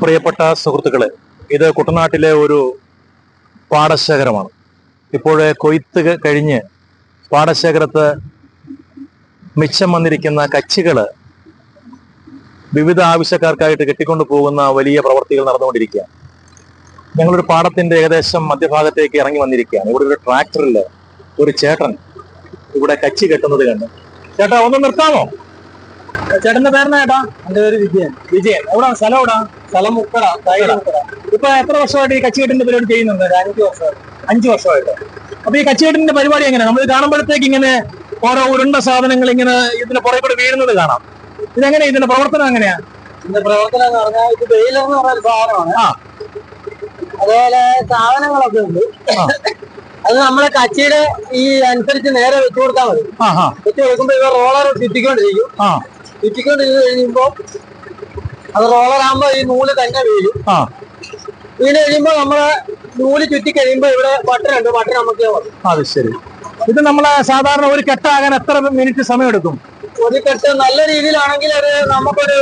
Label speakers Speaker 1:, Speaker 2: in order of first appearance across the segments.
Speaker 1: പ്രിയപ്പെട്ട സുഹൃത്തുക്കളെ ഇത് കുട്ടനാട്ടിലെ ഒരു പാടശേഖരമാണ്. ഇപ്പോഴേ കൊയ്ത്ത് കഴിഞ്ഞ് പാടശേഖരത്ത് മിച്ചം വന്നിരിക്കുന്ന കച്ചികൾ വിവിധ ആവശ്യക്കാർക്കായിട്ട് കെട്ടിക്കൊണ്ടു പോകുന്ന വലിയ പ്രവർത്തികൾ നടന്നുകൊണ്ടിരിക്കുകയാണ്. ഞങ്ങളൊരു പാടത്തിന്റെ ഏകദേശം മധ്യഭാഗത്തേക്ക് ഇറങ്ങി വന്നിരിക്കുകയാണ്. ഇവിടെ ഒരു ട്രാക്ടറിൽ ഒരു ചേട്ടൻ ഇവിടെ കച്ചി കെട്ടുന്നത് കണ്ട്. ചേട്ടാ ഒന്ന് നിർത്താമോ? ചേട്ടന്റെ പേരെന്നാ ചേട്ടാ?
Speaker 2: എന്റെ പേര് വിജയൻ.
Speaker 1: വിജയൻ എവിടാ? സ്ഥലം എവിടാ?
Speaker 2: സ്ഥലം മുക്കട തൈര് മുക്കട
Speaker 1: ഇപ്പൊ എത്ര വർഷമായിട്ട് ഈ കച്ചികെട്ടിന്റെ പരിപാടി ചെയ്യുന്നുണ്ട്?
Speaker 2: അഞ്ച് വർഷം
Speaker 1: അഞ്ചു വർഷമായിട്ട്. അപ്പൊ ഈ കച്ചികെട്ടിന്റെ പരിപാടി എങ്ങനെ? നമ്മൾ കാണുമ്പോഴത്തേക്ക് ഇങ്ങനെ ഓരോ ഉരുണ്ട സാധനങ്ങൾ ഇങ്ങനെ ഇതിന്റെ പുറകെ കൂടെ വീഴുന്നത് കാണാം. ഇതെങ്ങനെ ഇതിന്റെ പ്രവർത്തനം എങ്ങനെയാ?
Speaker 2: ഇതിന്റെ പ്രവർത്തനം എന്ന് പറഞ്ഞാൽ ഇത് വെയിലർ എന്ന് പറഞ്ഞ സാധനമാണ്. അതുപോലെ സാധനങ്ങളൊക്കെ ഉണ്ട്. അത് നമ്മളെ കച്ചിയുടെ ഈ അനുസരിച്ച് നേരെ വെച്ചു കൊടുത്താൽ മതി. വെച്ചു കൊടുക്കുമ്പോ ഇവ റോളർ ചുറ്റിക്കൊണ്ടിരിക്കും ചുറ്റിക്കൊണ്ടിരുന്ന് കഴിയുമ്പോ അത് റോളറാകുമ്പോ ഈ നൂൽ തന്നെ വീഴും.
Speaker 1: ആ.
Speaker 2: വീണ് കഴിയുമ്പോ നമ്മളെ നൂൽ ചുറ്റി കഴിയുമ്പോ ഇവിടെ ബട്ടറുണ്ട് ബട്ടർ നമുക്ക്
Speaker 1: അത് ശരി. ഇത് നമ്മളെ സാധാരണ ഒരു കെട്ടാകാൻ എത്ര മിനിറ്റ് സമയം എടുക്കും
Speaker 2: ഒരു കെട്ട് നല്ല രീതിയിലാണെങ്കിൽ അത് നമുക്കൊരു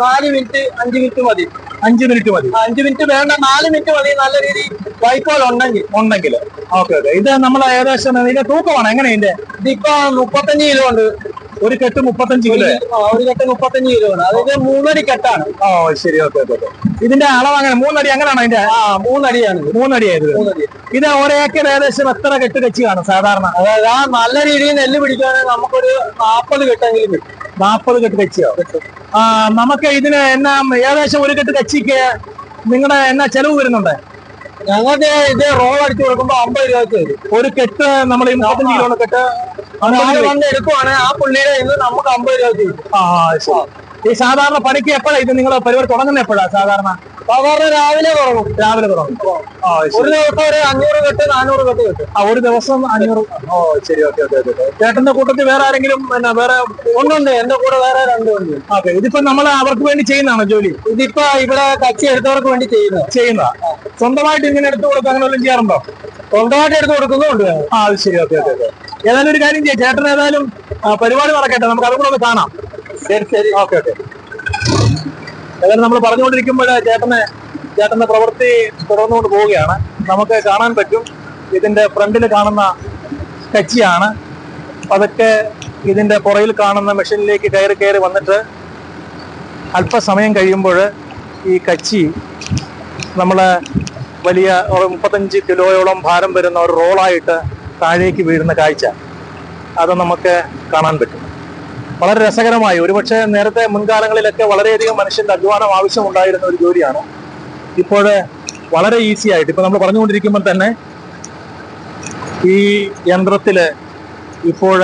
Speaker 2: നാല് മിനിറ്റ് അഞ്ച് മിനിറ്റ് മതി.
Speaker 1: അഞ്ച് മിനിറ്റ് മതി.
Speaker 2: അഞ്ച് മിനിറ്റ് വേണ്ട. നാല് മിനിറ്റ് മതി. നല്ല രീതി വൈക്കോൽ ഉണ്ടെങ്കിൽ.
Speaker 1: ഉണ്ടെങ്കിൽ. Okay okay. ഇത് നമ്മളെ ഏകദേശം ഇതിന്റെ തൂക്കമാണ്. എങ്ങനെ ഇതിന്റെ?
Speaker 2: ഇതിപ്പോ മുപ്പത്തഞ്ച് കിലോ ഉണ്ട്.
Speaker 1: ഒരു കെട്ട് മുപ്പത്തഞ്ച് കിലോ.
Speaker 2: ഒരു കെട്ട് മുപ്പത്തഞ്ച് കിലോ ആണ്. അതായത് മൂന്നടി കെട്ടാണ്.
Speaker 1: ഓ ശരി. Okay okay okay. ഇതിന്റെ അളവ് അങ്ങനെ മൂന്നടി അങ്ങനെയാണ് അതിന്റെ
Speaker 2: ആ മൂന്നടിയാണ് മൂന്നടിയായത്
Speaker 1: മൂന്നടി ആയത്.
Speaker 2: മൂന്നടി.
Speaker 1: ഇത് ഒരേക്കർ ഏകദേശം എത്ര കെട്ട് കച്ചി കാണും സാധാരണ?
Speaker 2: അതായത് ആ നല്ല രീതിയിൽ നെല്ല് പിടിക്കുകയാണെങ്കിൽ നമുക്കൊരു നാൽപ്പത് കെട്ടെങ്കിലും കിട്ടും.
Speaker 1: നാൽപ്പത് കെട്ട് കച്ചിയോ? ആ നമുക്ക് ഇതിന് എന്നാ ഏകദേശം ഒരു കെട്ട് കച്ചിക്ക് നിങ്ങളുടെ എന്നാ ചെലവ് വരുന്നുണ്ട്?
Speaker 2: ഞങ്ങൾക്ക് ഇത് റോൾ അടിച്ച് കൊടുക്കുമ്പോ അമ്പത് രൂപയ്ക്ക് വരും.
Speaker 1: ഒരു കെട്ട് നമ്മൾ ഈ മുപ്പത്തഞ്ച് കിലോ കെട്ട്
Speaker 2: വന്ന് എടുക്കുവാണെങ്കിൽ ആ പുള്ളിയുടെ നമുക്ക് അമ്പത് രൂപയ്ക്ക് വരും.
Speaker 1: ആ ശരി. ഈ സാധാരണ പണിക്ക് എപ്പോഴാ ഇത് നിങ്ങൾ പരിപാടി തുടങ്ങുന്ന എപ്പോഴാ? സാധാരണ
Speaker 2: സാധാരണ രാവിലെ തുടങ്ങും.
Speaker 1: രാവിലെ തുടങ്ങും.
Speaker 2: ഒരു ദിവസം ഒരു അഞ്ഞൂറ് കെട്ട് നാനൂറ് കെട്ട് കിട്ടും.
Speaker 1: ആ ഒരു ദിവസം അഞ്ഞൂറ്. ഓ ശരി ഓക്കെ ഓക്കെ ഓക്കെ ചേട്ടന്റെ കൂട്ടത്തിൽ വേറെ ആരെങ്കിലും പിന്നെ വേറെ
Speaker 2: ഒന്നുണ്ട്? എന്റെ കൂടെ വേറെ രണ്ടുണ്ട്
Speaker 1: ഓക്കെ ഇതിപ്പോ നമ്മൾ അവർക്ക് വേണ്ടി ചെയ്യുന്നതാണോ ജോലി?
Speaker 2: ഇതിപ്പോ ഇവിടെ കച്ചി എടുത്തവർക്ക് വേണ്ടി ചെയ്യുന്നത്?
Speaker 1: ചെയ്യുന്ന സ്വന്തമായിട്ട് ഇങ്ങനെ എടുത്തു കൊടുക്കുക അങ്ങനെ വല്ലതും ചെയ്യാറുണ്ടോ?
Speaker 2: സ്വന്തമായിട്ട് എടുത്തു കൊടുക്കുന്നുണ്ട്
Speaker 1: ആ ശരി ഓക്കെ ഓക്കെ ഓക്കെ. ഏതായാലും ഒരു കാര്യം ചെയ്യാം. ചേട്ടൻ ഏതായാലും പരിപാടി നടക്കട്ടെ. നമുക്ക് അതും കൂടെ ഒന്ന് കാണാം.
Speaker 2: ശരി ശരി.
Speaker 1: Okay okay. ഏതായാലും നമ്മൾ പറഞ്ഞുകൊണ്ടിരിക്കുമ്പോൾ ചേട്ടനെ ചേട്ടന്റെ പ്രവൃത്തി തുടർന്നുകൊണ്ട് പോവുകയാണ്. നമുക്ക് കാണാൻ പറ്റും. ഇതിന്റെ ഫ്രണ്ടിൽ കാണുന്ന കച്ചിയാണ്. അതൊക്കെ ഇതിന്റെ പുറയിൽ കാണുന്ന മെഷീനിലേക്ക് കയറി കയറി വന്നിട്ട് അല്പസമയം കഴിയുമ്പോൾ ഈ കച്ചി നമ്മൾ വലിയ ഒരു മുപ്പത്തഞ്ച് കിലോയോളം ഭാരം വരുന്ന ഒരു റോളായിട്ട് താഴേക്ക് വീഴുന്ന കാഴ്ച. അത് നമുക്ക് കാണാൻ പറ്റും. വളരെ രസകരമായി. ഒരുപക്ഷെ നേരത്തെ മുൻകാലങ്ങളിലൊക്കെ വളരെയധികം മനുഷ്യന്റെ അധ്വാനം ആവശ്യമുണ്ടായിരുന്ന ഒരു ജോലിയാണ്. ഇപ്പോൾ വളരെ ഈസി ആയിട്ട് ഇപ്പൊ നമ്മൾ പറഞ്ഞുകൊണ്ടിരിക്കുമ്പോൾ തന്നെ ഈ യന്ത്രത്തിൽ ഇപ്പോൾ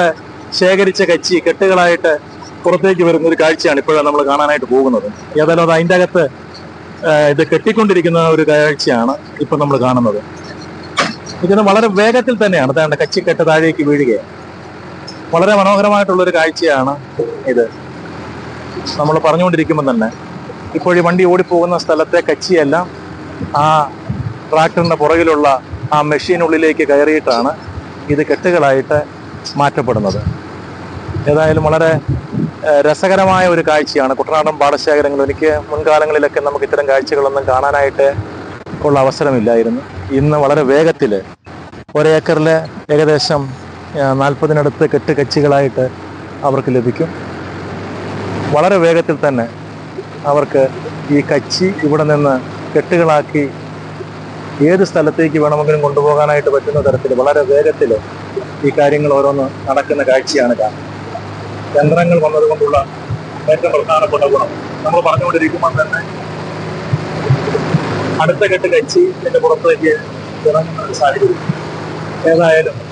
Speaker 1: ശേഖരിച്ച കച്ചി കെട്ടുകളായിട്ട് പുറത്തേക്ക് വരുന്ന ഒരു കാഴ്ചയാണ് ഇപ്പോഴും നമ്മൾ കാണാനായിട്ട് പോകുന്നത്. ഏതായാലും അത് അതിന്റെ അകത്ത് ഇത് കെട്ടിക്കൊണ്ടിരിക്കുന്ന ഒരു കാഴ്ചയാണ് ഇപ്പൊ നമ്മൾ കാണുന്നത്. ഇതിന് വളരെ വേഗത്തിൽ തന്നെയാണ്. താണ്ട കച്ചിക്കെട്ട് താഴേക്ക് വീഴുകയാണ്. വളരെ മനോഹരമായിട്ടുള്ളൊരു കാഴ്ചയാണ് ഇത്. നമ്മൾ പറഞ്ഞുകൊണ്ടിരിക്കുമ്പോൾ തന്നെ ഇപ്പോൾ ഈ വണ്ടി ഓടിപ്പോകുന്ന സ്ഥലത്തെ കച്ചിയെല്ലാം ആ ട്രാക്ടറിന്റെ പുറകിലുള്ള ആ മെഷീനുള്ളിലേക്ക് കയറിയിട്ടാണ് ഇത് കെട്ടുകളായിട്ട് മാറ്റപ്പെടുന്നത്. ഏതായാലും വളരെ രസകരമായ ഒരു കാഴ്ചയാണ്. കുട്ടനാടൻ പാടശേഖരങ്ങൾ എനിക്ക് മുൻകാലങ്ങളിലൊക്കെ നമുക്ക് ഇത്തരം കാഴ്ചകളൊന്നും കാണാനായിട്ട് ഉള്ള അവസരമില്ലായിരുന്നു. ഇന്ന് വളരെ വേഗത്തിൽ ഒരേക്കറിൽ ഏകദേശം നാൽപ്പതിനടുത്ത് കെട്ട് കച്ചികളായിട്ട് അവർക്ക് ലഭിക്കും. വളരെ വേഗത്തിൽ തന്നെ അവർക്ക് ഈ കച്ചി ഇവിടെ നിന്ന് കെട്ടുകളാക്കി ഏത് സ്ഥലത്തേക്ക് വേണമെങ്കിലും കൊണ്ടുപോകാനായിട്ട് പറ്റുന്ന തരത്തിൽ വളരെ വേഗത്തിൽ ഈ കാര്യങ്ങൾ ഓരോന്ന് നടക്കുന്ന കാഴ്ചയാണ് കാണുന്നത്. യന്ത്രങ്ങൾ വന്നതുകൊണ്ടുള്ള ഏറ്റവും പ്രധാനപ്പെട്ട ഗുണം. നമ്മൾ പറഞ്ഞുകൊണ്ടിരിക്കുമ്പോൾ തന്നെ അടുത്ത കെട്ട് കച്ചി എന്റെ പുറത്തേക്ക് ഇറങ്ങുന്ന ഒരു സാഹചര്യം. ഏതായാലും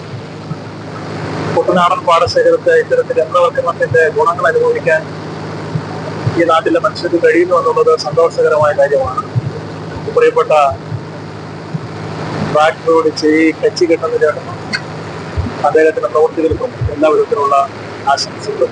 Speaker 1: കുട്ടനാടൻ പാടശേഖരത്തെ ഇത്തരത്തിൽ യന്ത്രവൽക്കരണത്തിന്റെ ഗുണങ്ങൾ അനുഭവിക്കാൻ ഈ നാട്ടിലെ മനുഷ്യർക്ക് കഴിയുന്നു എന്നുള്ളത് സന്തോഷകരമായ കാര്യമാണ്. പ്രിയപ്പെട്ട ട്രാക്ടറോട് ചെയ് കച്ചി കെട്ടുന്ന ചേട്ടനും അദ്ദേഹത്തിന്റെ പ്രവൃത്തികൾക്കും എല്ലാ വിധത്തിലുള്ള ആശംസകളും